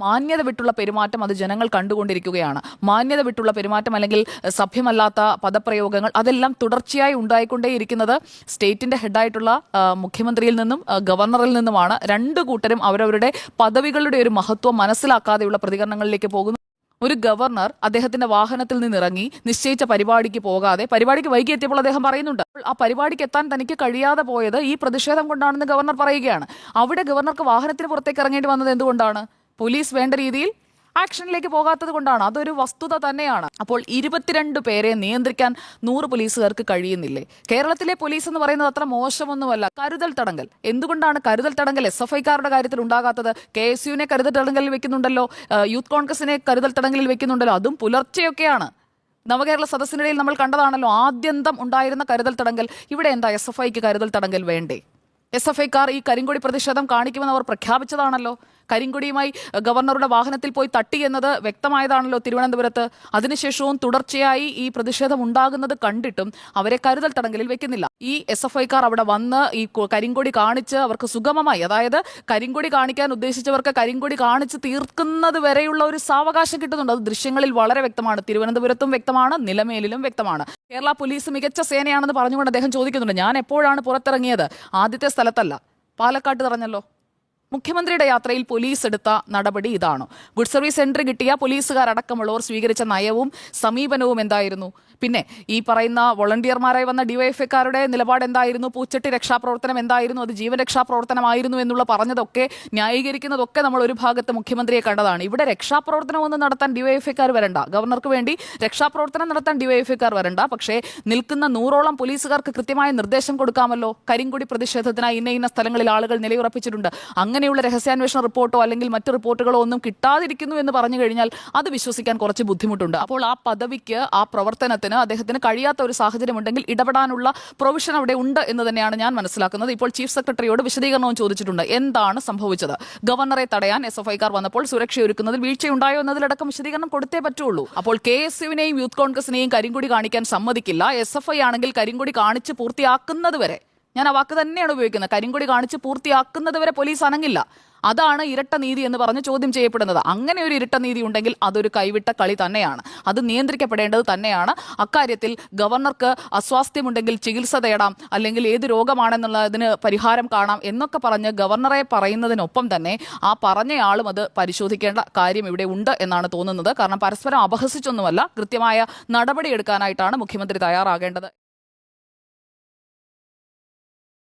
മാന്യത വിട്ടുള്ള പെരുമാറ്റം അത് ജനങ്ങൾ കണ്ടുകൊണ്ടിരിക്കുകയാണ്. മാന്യത വിട്ടുള്ള പെരുമാറ്റം അല്ലെങ്കിൽ സഭ്യമല്ലാത്ത പദപ്രയോഗങ്ങൾ അതെല്ലാം തുടർച്ചയായി ഉണ്ടായിക്കൊണ്ടേയിരിക്കുന്നത് സ്റ്റേറ്റിന്റെ ഹെഡായിട്ടുള്ള മുഖ്യമന്ത്രിയിൽ നിന്നും ഗവർണറിൽ നിന്നുമാണ്. രണ്ടു കൂട്ടരും അവരവരുടെ പദവികളുടെ ഒരു മഹത്വം മനസ്സിലാക്കാതെയുള്ള പ്രതികരണങ്ങളിലേക്ക് പോകുന്നു. ഒരു ഗവർണർ അദ്ദേഹത്തിന്റെ വാഹനത്തിൽ നിന്നിറങ്ങി നിശ്ചയിച്ച പരിപാടിക്ക് പോകാതെ പരിപാടിക്ക് വൈകി എത്തിയപ്പോൾ അദ്ദേഹം പറയുന്നുണ്ട് ആ പരിപാടിക്ക് എത്താൻ തനിക്ക് കഴിയാതെ പോയത് ഈ പ്രതിഷേധം കൊണ്ടാണെന്ന് ഗവർണർ പറയുകയാണ്. അവിടെ ഗവർണർക്ക് വാഹനത്തിന് പുറത്തേക്ക് ഇറങ്ങേണ്ടി വന്നത് എന്തുകൊണ്ടാണ്? പോലീസ് വേണ്ട രീതിയിൽ ആക്ഷനിലേക്ക് പോകാത്തത് കൊണ്ടാണ്. അതൊരു വസ്തുത തന്നെയാണ്. അപ്പോൾ ഇരുപത്തിരണ്ട് പേരെ നിയന്ത്രിക്കാൻ നൂറ് പോലീസുകാർക്ക് കഴിയുന്നില്ലേ? കേരളത്തിലെ പോലീസ് എന്ന് പറയുന്നത് അത്ര മോശമൊന്നുമല്ല. കരുതൽ തടങ്കൽ. എന്തുകൊണ്ടാണ് കരുതൽ തടങ്കൽ എസ് എഫ് ഐക്കാരുടെ കാര്യത്തിൽ ഉണ്ടാകാത്തത്? കെ എസ് യുവിനെ കരുതൽ തടങ്കലിൽ വെക്കുന്നുണ്ടല്ലോ. യൂത്ത് കോൺഗ്രസിനെ കരുതൽ തടങ്കലിൽ വെക്കുന്നുണ്ടല്ലോ. അതും പുലർച്ചെയൊക്കെയാണ്. നവകേരള സദസ്സിനിടയിൽ നമ്മൾ കണ്ടതാണല്ലോ. ആദ്യന്തം ഉണ്ടായിരുന്ന കരുതൽ തടങ്കൽ. ഇവിടെ എന്താ എസ് എഫ് ഐക്ക് കരുതൽ തടങ്കൽ വേണ്ടേ? എസ് എഫ് ഐക്കാർ ഈ കരിങ്കൊടി പ്രതിഷേധം കാണിക്കുമെന്ന് അവർ പ്രഖ്യാപിച്ചതാണല്ലോ. കരിങ്കൊടിയുമായി ഗവർണറുടെ വാഹനത്തിൽ പോയി തട്ടി എന്നത് വ്യക്തമായതാണല്ലോ തിരുവനന്തപുരത്ത്. അതിനുശേഷവും തുടർച്ചയായി ഈ പ്രതിഷേധം ഉണ്ടാകുന്നത് കണ്ടിട്ടും അവരെ കരുതൽ തടങ്കലിൽ വെക്കുന്നില്ല. ഈ എസ് എഫ് ഐക്കാർ അവിടെ വന്ന് ഈ കരിങ്കൊടി കാണിച്ച് അവർക്ക് സുഗമമായി അതായത് കരിങ്കൊടി കാണിക്കാൻ ഉദ്ദേശിച്ചവർക്ക് കരിങ്കൊടി കാണിച്ച് തീർക്കുന്നത് വരെയുള്ള ഒരു സാവകാശം കിട്ടുന്നുണ്ട്. അത് ദൃശ്യങ്ങളിൽ വളരെ വ്യക്തമാണ്. തിരുവനന്തപുരത്തും വ്യക്തമാണ് നിലമേലിലും വ്യക്തമാണ്. കേരള പോലീസ് മികച്ച സേനയാണെന്ന് പറഞ്ഞുകൊണ്ട് അദ്ദേഹം ചോദിക്കുന്നുണ്ട്. ഞാൻ എപ്പോഴാണ് പുറത്തിറങ്ങിയത്? ആദ്യത്തെ സ്ഥലത്തല്ല. പാലക്കാട്ട് പറഞ്ഞല്ലോ. മുഖ്യമന്ത്രിയുടെ യാത്രയിൽ പോലീസ് എടുത്ത നടപടി ഇതാണ്. ഗുഡ് സർവീസ് സെന്റർ കിട്ടിയ പോലീസുകാർ അടക്കമുള്ളവർ സ്വീകരിച്ച നയവും സമീപനവും എന്തായിരുന്നു? പിന്നെ ഈ പറയുന്ന വോളണ്ടിയർമാരായി വന്ന ഡിവൈഎഫ്ഐക്കാരുടെ നിലപാട് എന്തായിരുന്നു? പൂച്ചട്ടി രക്ഷാപ്രവർത്തനം എന്തായിരുന്നു? അത് ജീവൻ രക്ഷാപ്രവർത്തനമായിരുന്നു എന്നുള്ള പറഞ്ഞതൊക്കെ ന്യായീകരിക്കുന്നതൊക്കെ നമ്മൾ ഒരു ഭാഗത്ത് മുഖ്യമന്ത്രിയെ കണ്ടതാണ്. ഇവിടെ രക്ഷാപ്രവർത്തനം ഒന്നും നടത്താൻ ഡിവൈഎഫ്ഐക്കാർ വരണ്ട. ഗവർണർക്ക് വേണ്ടി രക്ഷാപ്രവർത്തനം നടത്താൻ ഡിവൈഎഫ്ഐക്കാർ വരണ്ട. പക്ഷേ നിൽക്കുന്ന നൂറോളം പോലീസുകാർക്ക് കൃത്യമായ നിർദ്ദേശം കൊടുക്കാമല്ലോ? കരിങ്കുടി പ്രതിഷേധത്തിനായി ഇന്ന ഇന്ന സ്ഥലങ്ങളിൽ ആളുകൾ നിലയുറപ്പിച്ചിട്ടുണ്ട്. അങ്ങനെയുള്ള രഹസ്യാന്വേഷണ റിപ്പോർട്ടോ അല്ലെങ്കിൽ മറ്റ് റിപ്പോർട്ടുകളോ ഒന്നും കിട്ടാതിരിക്കുന്നു എന്ന് പറഞ്ഞു കഴിഞ്ഞാൽ അത് വിശ്വസിക്കാൻ കുറച്ച് ബുദ്ധിമുട്ടുണ്ട്. അപ്പോൾ ആ പദവിക്ക് ആ പ്രവർത്തനത്തിന് അദ്ദേഹത്തിന് കഴിയാത്ത ഒരു സാഹചര്യം ഉണ്ടെങ്കിൽ ഇടപെടാനുള്ള പ്രൊവിഷൻ അവിടെ ഉണ്ട് എന്ന് തന്നെയാണ് ഞാൻ മനസ്സിലാക്കുന്നത്. ഇപ്പോൾ ചീഫ് സെക്രട്ടറിയോട് വിശദീകരണവും ചോദിച്ചിട്ടുണ്ട്. എന്താണ് സംഭവിച്ചത്? ഗവർണറെ തടയാൻ എസ് എഫ് ഐക്കാർ വന്നപ്പോൾ സുരക്ഷയൊരുക്കുന്നതിൽ വീഴ്ചയുണ്ടായോ എന്നതിലടക്കം വിശദീകരണം കൊടുത്തേ പറ്റുള്ളൂ. അപ്പോൾ കെ എസ് യുവിനെയും യൂത്ത് കോൺഗ്രസിനെയും കരിങ്കൊടി കാണിക്കാൻ സമ്മതിക്കില്ല. എസ് എഫ് ഐ ആണെങ്കിൽ കരിങ്കൊടി കാണിച്ച് പൂർത്തിയാക്കുന്നത് വരെ ഞാൻ ആ വാക്ക് തന്നെയാണ് ഉപയോഗിക്കുന്നത്. കരിങ്കൊടി കാണിച്ച് പൂർത്തിയാക്കുന്നത് വരെ പോലീസ് അനങ്ങില്ല. അതാണ് ഇരട്ട നീതി എന്ന് പറഞ്ഞ് ചോദ്യം ചെയ്യപ്പെടുന്നത്. അങ്ങനെ ഒരു ഇരട്ട നീതി ഉണ്ടെങ്കിൽ അതൊരു കൈവിട്ട കളി തന്നെയാണ്. അത് നിയന്ത്രിക്കപ്പെടേണ്ടത് തന്നെയാണ്. അക്കാര്യത്തിൽ ഗവർണർക്ക് അസ്വാസ്ഥ്യമുണ്ടെങ്കിൽ ചികിത്സ തേടാം. അല്ലെങ്കിൽ ഏത് രോഗമാണെന്നുള്ളതിന് പരിഹാരം കാണാം എന്നൊക്കെ പറഞ്ഞ് ഗവർണറെ പറയുന്നതിനൊപ്പം തന്നെ ആ പറഞ്ഞയാളും അത് പരിശോധിക്കേണ്ട കാര്യം ഇവിടെ ഉണ്ട് എന്നാണ് തോന്നുന്നത്. കാരണം പരസ്പരം അപഹസിച്ചൊന്നുമല്ല. കൃത്യമായ നടപടിയെടുക്കാനായിട്ടാണ് മുഖ്യമന്ത്രി തയ്യാറാകേണ്ടത്.